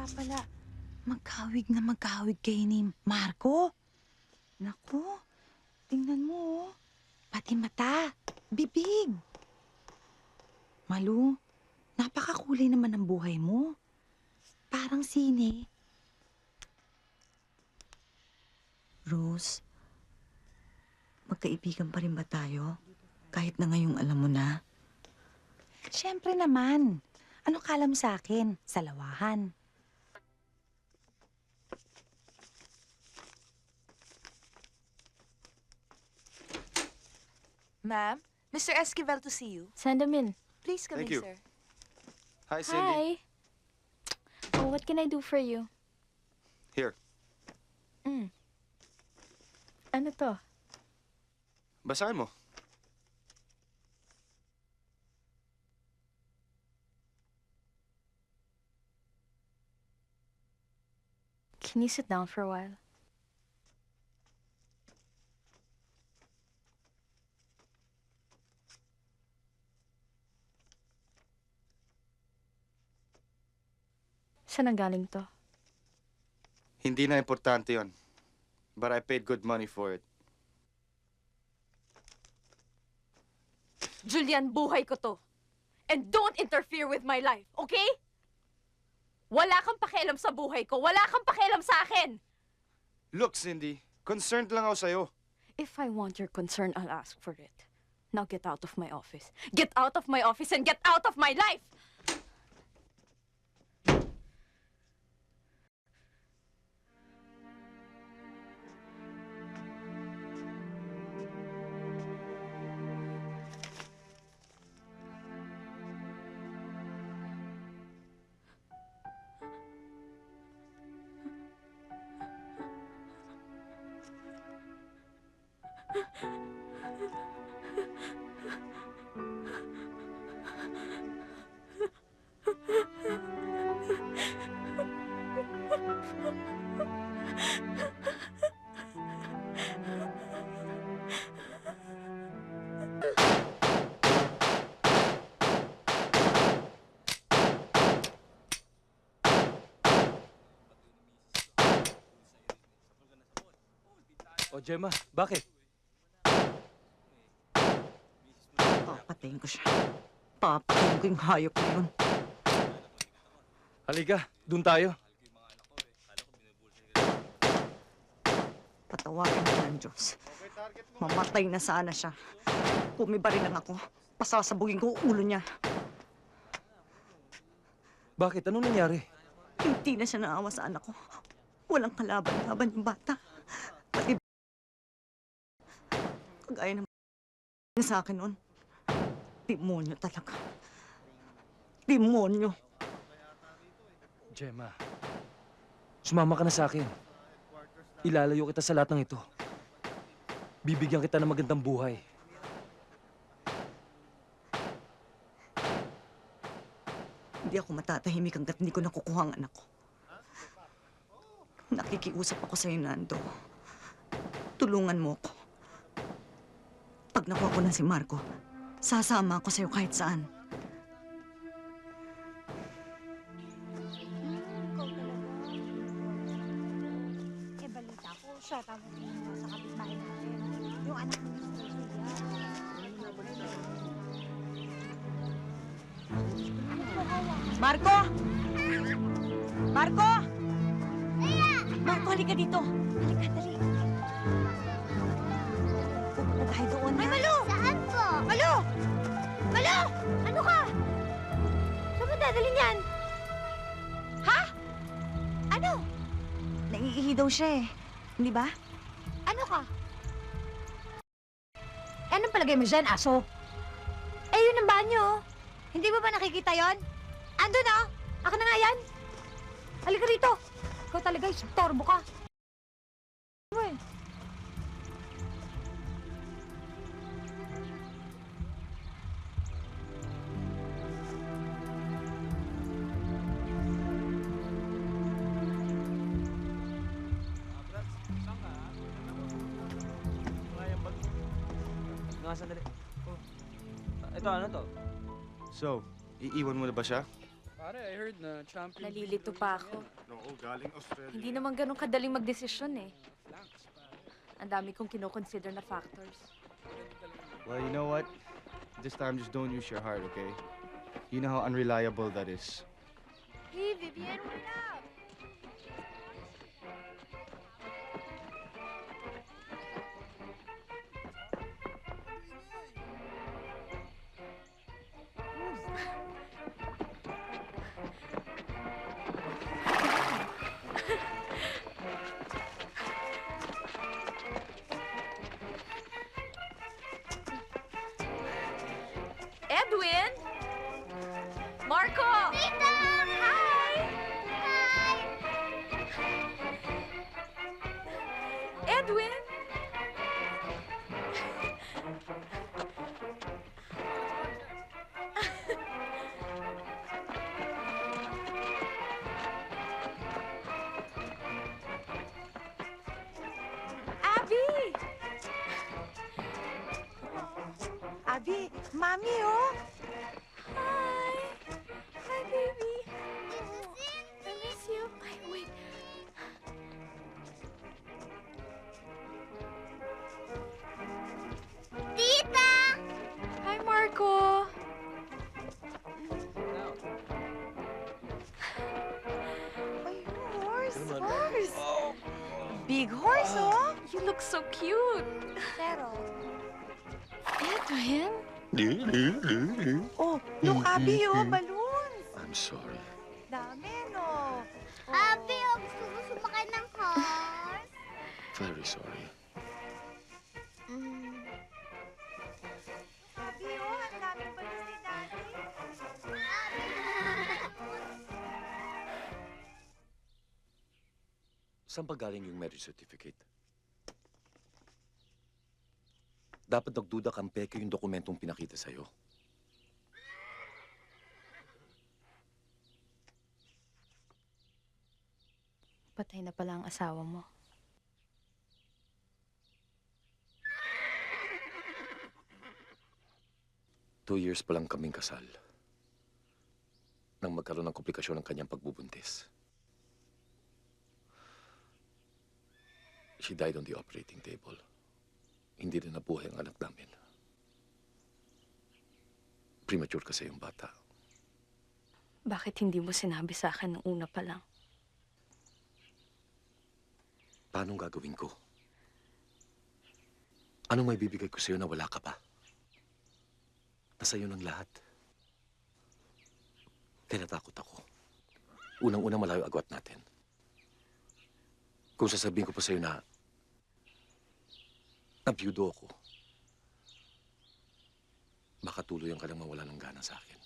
kaya pala, magkawig na magkawig kayo ni Marco. Naku, tingnan mo, oh. pati mata, bibig. Malu, napakakulay naman ang buhay mo. Parang sine. Rose, magkaibigan pa rin ba tayo? Kahit na ngayong alam mo na. Siyempre naman. Ano kala mo sa akin? Salawahan. Ma'am, Mr. Esquivel to see you. Send him in. Please come Thank in, you. sir. Hi, Cindy. Hi. Oh, what can I do for you? Here, Mm. Ano to? basahin mo. Can you sit down for a while? Saan ang galing to? Hindi na importante yon. But I paid good money for it. Julian, buhay ko to. And don't interfere with my life, okay? Wala kang pakialam sa buhay ko. Wala kang pakialam sa akin. Look, Cindy, concerned lang ako sa'yo. If I want your concern, I'll ask for it. Now get out of my office. Get out of my office and get out of my life! O, Gemma, bakit? Papatayin ko siya. Papatayin ko yung hayop na yun. Halika, dun tayo. Patawarin ko ng Diyos. Mamatay na sana siya. Pumiba rin lang ako. Pasasabugin ko ulo niya. Bakit? Anong nangyari? Hindi na siya naawa sa anak ko. Walang kalaban-laban yung bata. Pati kagaya ng niya sa akin noon. Demonyo talaga. Demonyo. Gemma, sumama ka na sa akin. Ilalayo kita sa lahat ng ito. Bibigyan kita ng magandang buhay. Hindi ako matatahimik hanggat hindi ko nakukuha ang anak ko. Nakikiusap ako sa'yo, Nando. Tulungan mo ako. Pag nakuha ko na si Marco, sasama ako sa'yo kahit saan. Siya eh. Hindi ba? Ano ka? Eh, anong palagay mo dyan, aso? Eh, yun ang banyo. Hindi mo ba nakikita yon? Ando na! Ako na nga yan! Halika rito! Ikaw talaga, istorbo ka. So, iiwan mo na ba siya? Pare, I heard na champion. Nalilito pa ako. Oo, galing Australia. Hindi naman ganun kadaling magdesisyon eh. Ang dami kong kinoconsider na factors. Well, you know what? This time, just don't use your heart, okay? You know how unreliable that is. Hey, Vivian, what up? twin? Big horse, oh! You look so cute! Pero, Edwin? Oh, look, Abi, oh, balloons! I'm sorry. Dami, no? Abi, oh, gusto mo sumakay ng horse? Very sorry. Saan pa galing yung marriage certificate? Dapat nagduda kang peke yung dokumentong pinakita sa'yo. Patay na pala ang asawa mo. Two years pa lang kaming kasal. Nang magkaroon ng komplikasyon ng kanyang pagbubuntis. She died on the operating table. Hindi rin nabuhay ang anak namin. Premature kasi yung bata. Bakit hindi mo sinabi sa akin nung una pa lang? Paano gagawin ko? Anong may bibigay ko sa'yo na wala ka pa? Nasa iyo ng lahat. Kaya natakot ako. Unang-una malayo agwat natin. Kung sasabihin ko pa sa'yo na nabiyudo ako, baka tuloy ang ka lang mawala ng gana sa akin.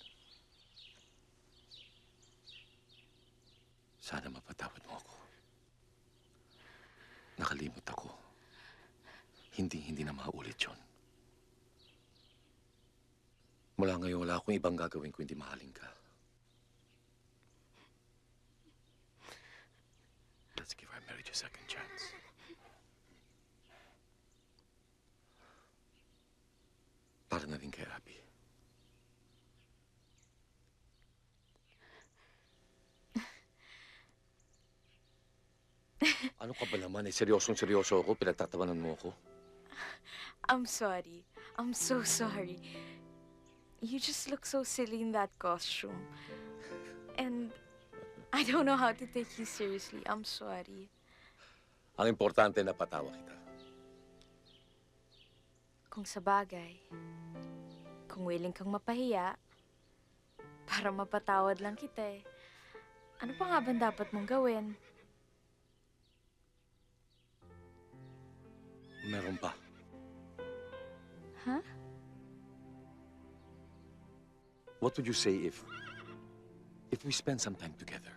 Sana mapatawad mo ako. Nakalimot ako. Hindi, hindi na maulit yun. Mula ngayon, wala akong ibang gagawin kung hindi mahalin ka. Let's give our marriage a second chance. Para na rin kay Abby. ano ka ba naman? Eh, seryosong seryoso ako. Pinagtatawanan mo ako. I'm sorry. I'm so sorry. You just look so silly in that costume. And I don't know how to take you seriously. I'm sorry. Ang importante na patawa kita. Kung sa bagay, kung willing kang mapahiya, para mapatawad lang kita eh. Ano pa nga ba dapat mong gawin? Meron pa. Huh? What would you say if... if we spend some time together?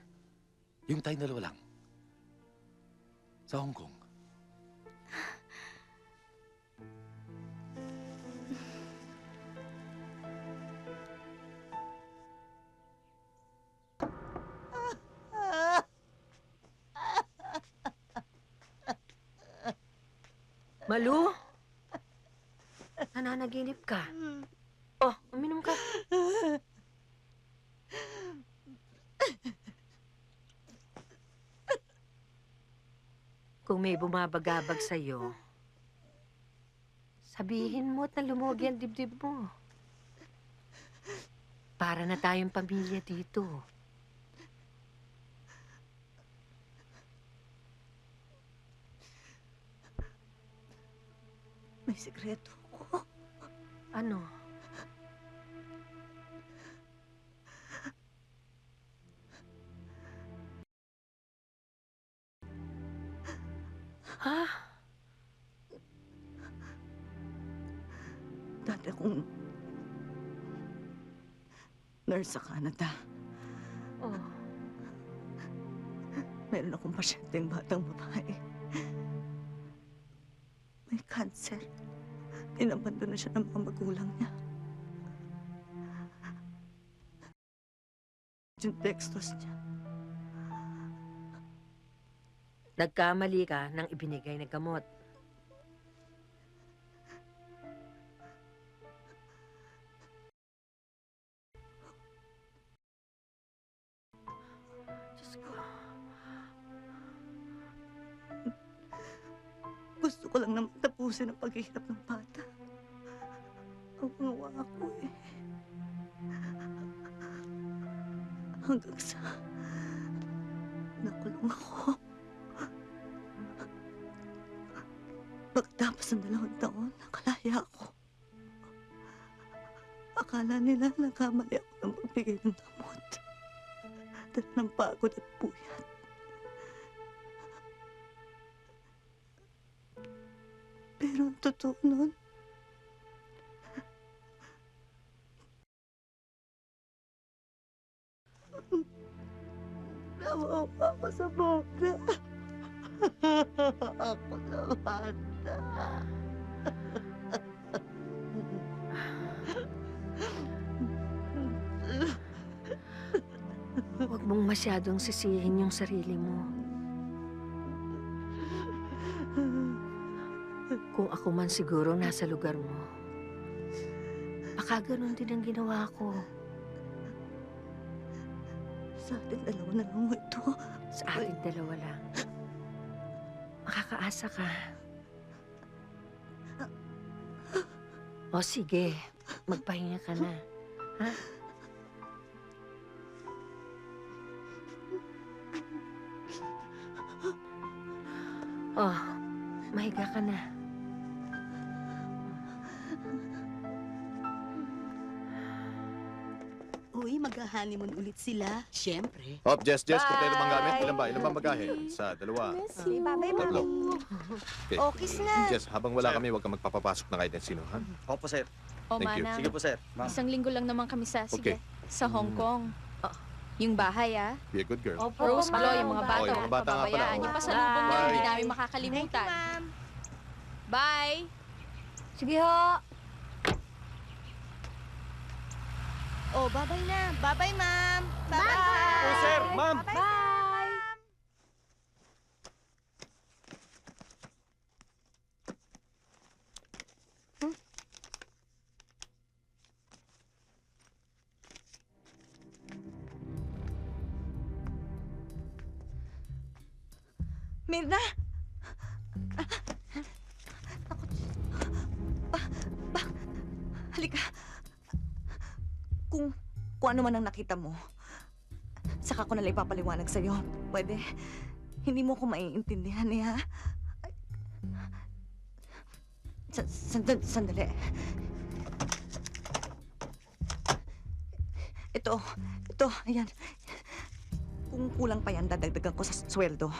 Yung tayong dalawa lang. Sa Hong Kong. Balu? Nananaginip ka? Oh, uminom ka. Kung may bumabagabag sa'yo, sabihin mo at nalumugi ang dibdib mo. Para na tayong pamilya dito. May sikreto ko. Ano? Ha? Dati akong nurse sa Canada. Oh, Meron akong pasyenteng batang babae. May cancer. Inabando na siya ng mga magulang niya. Yung textos niya. nagkamali ka ng ibinigay na gamot. Tapusin ang paghihirap ng bata. Awawa ako eh. Hanggang sa nakulong ako. Pagtapos ng dalawang taon, nakalaya ako. Akala nila nagkamali ako ng pagbigay ng damot. Dahil ng pagod at puyat. Totoo nun, Nawawa ako sa boga. ako na bata. Huwag mong masyadong sisihin yung sarili mo. Ako man siguro nasa lugar mo, baka ganun din ang ginawa ko Sa atin dalawa na lang ito. sa ating dalawa lang. Makakaasa ka. O sige, magpahinga ka na. Ha? Mag-honeymoon ulit sila. Siyempre. Hop, Jess, Jess, kompleto bang gamit? Ilan ba? Ilan bang bagahe? Isa, dalawa, Sige, babay, tatlo. Okay. Oh, kiss na. Jess, habang wala kami, huwag kang magpapapasok na kahit sino, ha? Opo, sir. O, Thank you. Manang, Sige po, sir. Ma'am. isang linggo lang naman kami sa, sige, Okay. sa Hong Kong. Yung bahay, ah. Be a good girl. Opo, Rose Glow, yung mga bata. Oh, yung mga bata nga pala, pababayaan. oh. Yung pasalubong Bye. hindi namin makakalimutan. Bye! Sige ho. Oh, babay na. Babay, ma'am. Bye. Oh, sir, ma'am. Bye! Mirna! Ako... Ba, ba, halika. Kung, kung ano man ang nakita mo, saka ko nalang ipapaliwanag sa'yo. Pwede? Hindi mo ko maiintindihan eh, ha? Sa, sandali, sandali. Ito, ito, ayan. Kung kulang pa yan, dadagdagan ko sa sweldo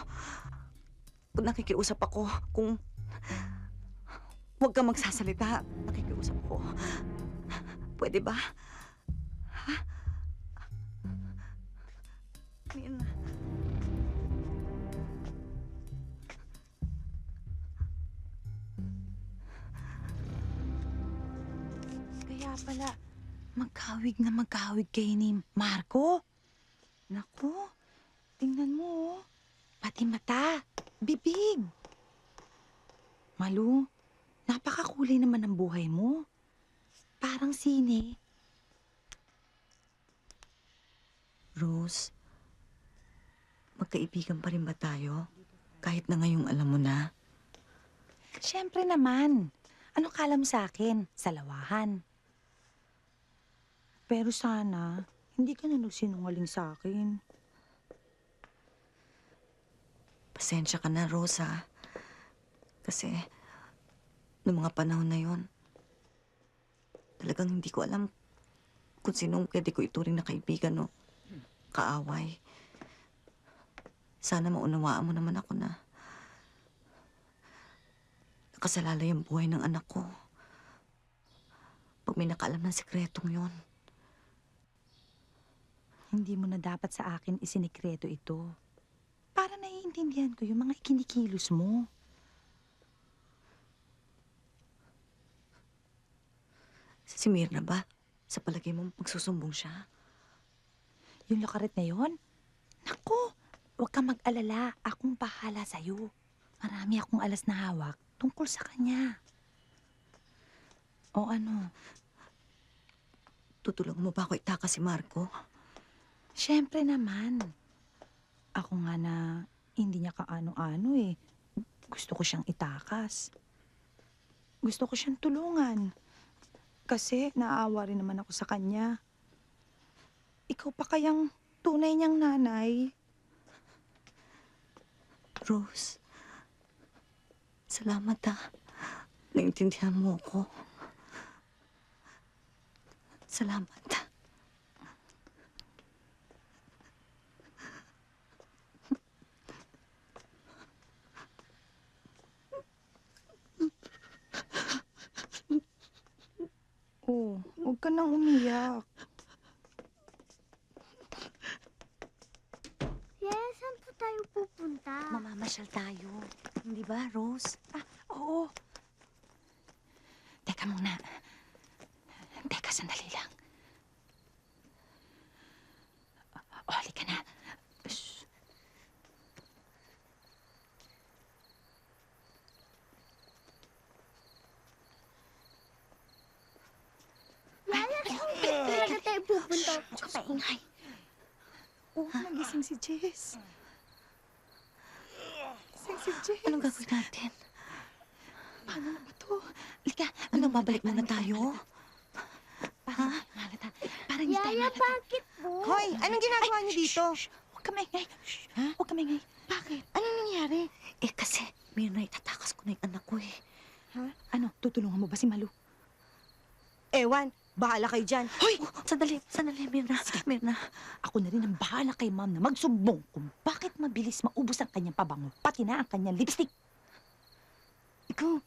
kung nakikiusap ako, kung huwag kang magsasalita, nakikiusap ko. Pwede ba? Min. Kaya pala, magkawig na magkawig kay ni Marco. Naku, tingnan mo, oh. pati mata. Bibig! Malu, napakakulay naman ang buhay mo. Parang sine. Rose, magkaibigan pa rin ba tayo? Kahit na ngayong alam mo na, Siyempre naman. Ano kala mo sa akin? Sa lawahan. Pero sana, hindi ka na nagsinungaling sa akin. pasensya ka na, Rosa. Kasi, noong mga panahon na yon, talagang hindi ko alam kung sinong pwede ko ituring na kaibigan o kaaway. Sana maunawaan mo naman ako na nakasalalay ang buhay ng anak ko. Pag may nakaalam ng sekretong yon. Hindi mo na dapat sa akin isinikreto ito. Para naiintindihan ko yung mga ikinikilos mo. Si Mirna ba? Sa palagay mo magsusumbong siya? Yung lokaret na yon? Naku, huwag kang mag-alala. Akong bahala sa'yo. Marami akong alas na hawak tungkol sa kanya. O ano, Tutulungan mo ba ako itakas si Marco? Siyempre naman. Ako nga na hindi niya kaano-ano eh. Gusto ko siyang itakas. Gusto ko siyang tulungan. Kasi naawa rin naman ako sa kanya. Ikaw pa kayang tunay niyang nanay. Rose, salamat ah. Naintindihan mo ako. Salamat. Oh, huwag ka nang umiyak. Yes, saan po tayo pupunta? Mamamasyal tayo. Hindi ba, Rose? Oo. Teka muna. Teka, sandali lang. O, halika na. Shh. Saan talaga tayo pupunta? Huwag ka maingay. Oh, nagising si Jess. Si Jess. Anong gagawin natin? Paano na ba to? Halika. Anong babalik muna tayo? Parang ha? malata. Parang hindi tayo Yaya, malata. bakit po? Hoy, anong ginagawa niyo dito? Huwag ka maingay. Shh. Huwag ka maingay. Bakit? Anong nangyari? Eh kasi, Mirna, itatakas ko na yung anak ko eh. Ano, tutulungan mo ba si Malu? Ewan, bahala kayo dyan. Hoy! Sandali, sandali, Mirna. Mirna, Ako na rin ang bahala kay ma'am na magsumbong kung bakit mabilis maubos ang kanyang pabango, pati na ang kanyang lipstick. Ikaw.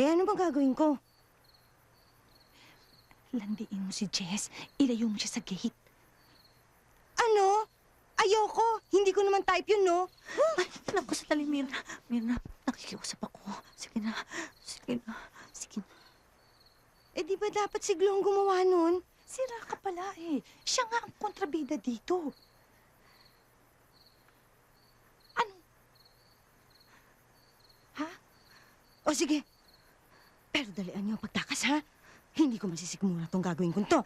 Eh, ano bang gagawin ko? Landiin mo si Jess. Ilayo mo siya sa gate. Ano? Ayoko. Hindi ko naman type yun, no? ay, naku, sandali, Mirna. Mirna, nakikiusap ako. Sige na, sige na, sige na. Eh, di ba dapat si Glo ang gumawa nun? Sira ka pala eh. Siya nga ang kontrabida dito. Ano? Ha? O sige. Pero dalian niyo ang pagtakas, ha? Hindi ko masisigmura tong gagawin ko to.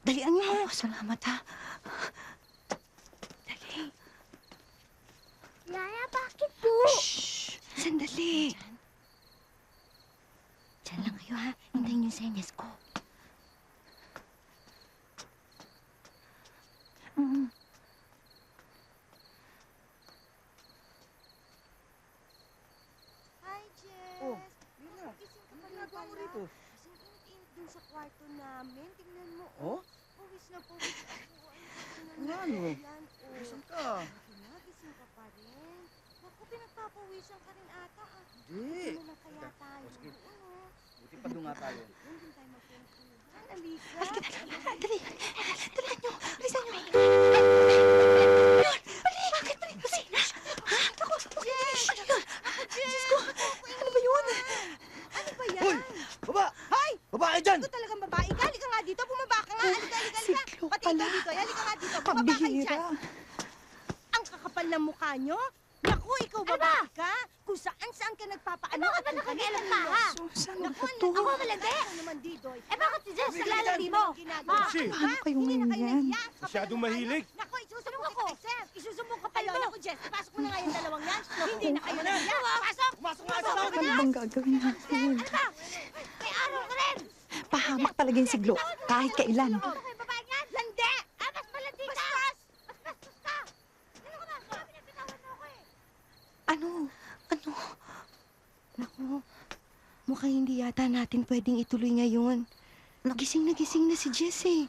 Dalian niyo? Oh, salamat ha. Dali. Yaya, bakit po? Shh! Sandali. Diyan lang kayo, ha? Hintayin yung senyas ko. Mm. Hi, Jess. Oh, Gising ka pa Ano ginagawa mo rito? Kasi ang init-init dun sa kwarto namin. Tingnan mo, Oh? Pawis na pawis ako. Ano Nga, na no? yan, oh. Gising ka. Sige na, gising ka pa rin. Naku, pinagpapawisan ka rin ata. Ah. Hindi. Ano na kaya tayo? O, sige. Doon, oh. Buti pa doon nga tayo. Doon din tayo magkwentuhan. Halika. Halika, dali. Dali. Dalihan niyo. Bilisan niyo. Bakit? Kusina. Ha? Ako. Yes. Ano yun? Diyos ko. Ano ba yun? Ano ba yan? Hoy! Baba! Hoy! Babae dyan! Ito talagang babae ka. Halika nga dito. Bumaba ka nga. Halika, halika, Si halika. Glo Pati pala. ikaw dito. Halika nga dito. Bumaba kayo Pambihira. Ang kakapal ng mukha nyo. Naku, ikaw babae ka. Kung saan-saan ka nagpapaano. Ano ka ba nakikialam pa, ha? Susan, ano to? Ako malandi. Ako naman dito. Eh, bakit si Jess Hindi nalalandi mo? Ma, paano kayo ngayon yan? Masyadong mahilig. Naku, isusumbong ako. Sir, isusumbong ka pa. Naku, Jess, pasok mo na nga yung dalawa Hindi na kayo nahiya. Pasok! Pumasok nga Ano bang gagawin natin? May araw ka rin! Pahamak talaga yung siglo, kahit kailan. Landi! Ah, mas malandi ka! Mas bastos ka! Ano ka ba? Sabi niya, bitawan mo ako eh. Ano? Ano? Naku, mukhang hindi yata natin pwedeng ituloy ngayon. Gising na gising na si Jesse.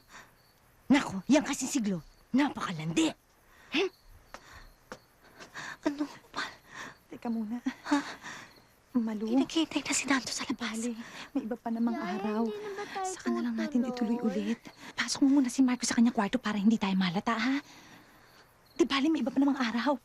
Naku, yan kasi siglo. Napakalandi. Ano? Teka muna. Ha? Malu. Pinakitay na si Nando sa labas. may iba pa namang araw. Saka na lang natin ituloy ulit. Pasok mo muna si Marco sa kanya kwarto para hindi tayo malata, ha? Di bali, may iba pa namang araw.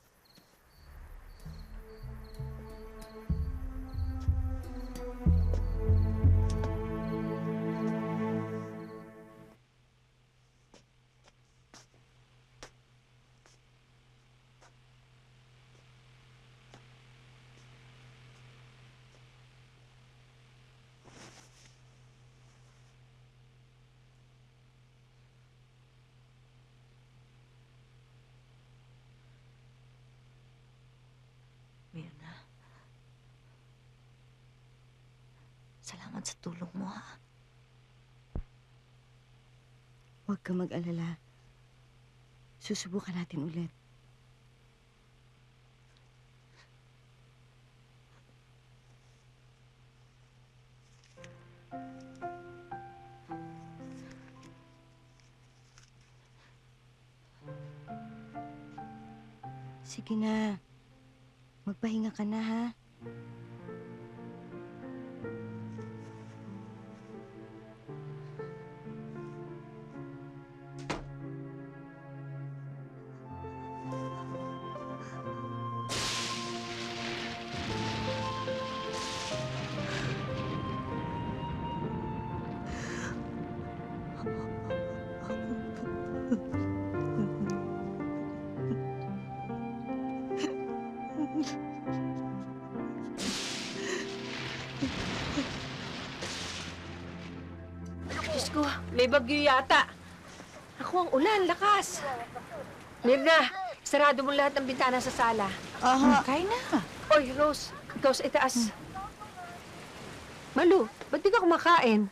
Salamat sa tulong mo, ha? Huwag ka mag-alala. Susubukan natin ulit. Sige na. Magpahinga ka na, ha? May bagyo yata. Ako ang ulan, lakas. Mirna, sarado mo lahat ng bintana sa sala. Aha. Kain na. Oy, Rose, ikaw sa itaas. Malu, ba't di ka kumakain?